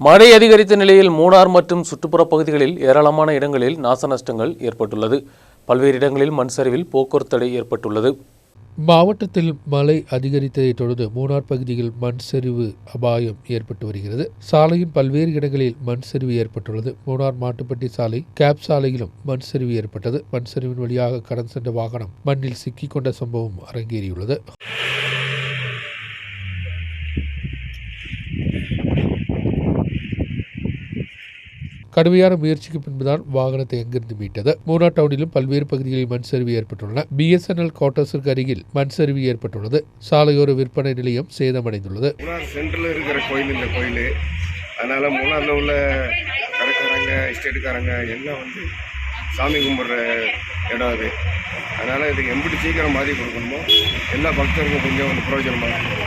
மழை அதிகரித்த நிலையில் மூணார் மற்றும் சுற்றுப்புற பகுதிகளில் ஏராளமான இடங்களில் நாச நஷ்டங்கள் ஏற்பட்டுள்ளது. பல்வேறு இடங்களில் மண் சரிவில் போக்குவரத்து தடை ஏற்பட்டுள்ளது. மாவட்டத்தில் மழை அதிகரித்ததைத் தொடர்ந்து மூணார் பகுதியில் மண் சரிவு அபாயம் ஏற்பட்டு வருகிறது. சாலையின் பல்வேறு இடங்களில் மண் சரிவு ஏற்பட்டுள்ளது. மூணார் மாட்டுப்பட்டி சாலை கேப் சாலையிலும் மண் சரிவு ஏற்பட்டது. மண் சரிவின் வழியாக கடந்து சென்ற வாகனம் மண்ணில் சிக்கிக்கொண்ட சம்பவம் அரங்கேறியுள்ளது. கடுமையான முயற்சிக்கு பின்புதான் வாகனத்தை எங்கிருந்து மீட்டது? மூணார் டவுனிலும் பல்வேறு பகுதிகளில் மண் சரிவு ஏற்பட்டுள்ளன. பிஎஸ்என்எல் குவார்ட்டர்ஸிற்கு அருகில் மண் சரிவு ஏற்பட்டுள்ளது. சாலையோர விற்பனை நிலையம் சேதமடைந்துள்ளது. மூணார் இருக்கிற கோயில் இந்த கோயில். அதனால் மூணாரில் உள்ள கடைக்காரங்க எஸ்டேட்டுக்காரங்க எல்லாம் வந்து சாமி கும்பிட்ற இடம் அது. அதனால் இதுக்கு எம்பிட்டு சீக்கிரம் மாறி கொடுக்கணுமோ? எல்லா பக்தருக்கும் கொஞ்சம் வந்து பிரயோஜனமாக இருக்கும்?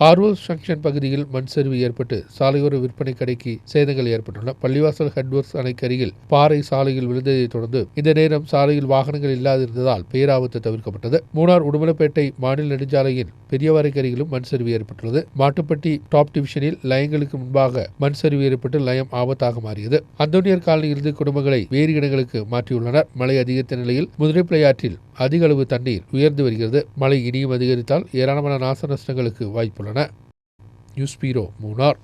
ஆர்வல் ஜங்ஷன் பகுதியில் மண் சரிவு ஏற்பட்டு சாலையோர விற்பனை கடைக்கு சேதங்கள் ஏற்பட்டுள்ளன. பள்ளிவாசல் ஹெட்வொர்க்ஸ் அணைக்கருகில் பாறை சாலையில் விழுந்ததைத் தொடர்ந்து இந்த நேரம் சாலையில் வாகனங்கள் இல்லாதிருந்ததால் பேராபத்து தவிர்க்கப்பட்டது. மூணார் உடுமலப்பேட்டை மாநில நெடுஞ்சாலையின் பெரியவரைக்கரிகளும் மண் சரிவு ஏற்பட்டுள்ளது. மாட்டுப்பட்டி டாப் டிவிஷனில் லயங்களுக்கு முன்பாக மண் சரிவு ஏற்பட்டு லயம் ஆபத்தாக மாறியது. அந்தோனியர் காலனியிலிருந்து குடும்பங்களை வேறு இடங்களுக்கு மாற்றியுள்ளனர். மழை அதிகரித்த நிலையில் முதிரைப்பிள்ளை ஆற்றில் அதிக அளவு தண்ணீர் உயர்ந்து வருகிறது. மழை இனியும் அதிகரித்தால் ஏராளமான நாச நஷ்டங்களுக்கு வாய்ப்புள்ளன. நியூஸ் பீரோ மூணார்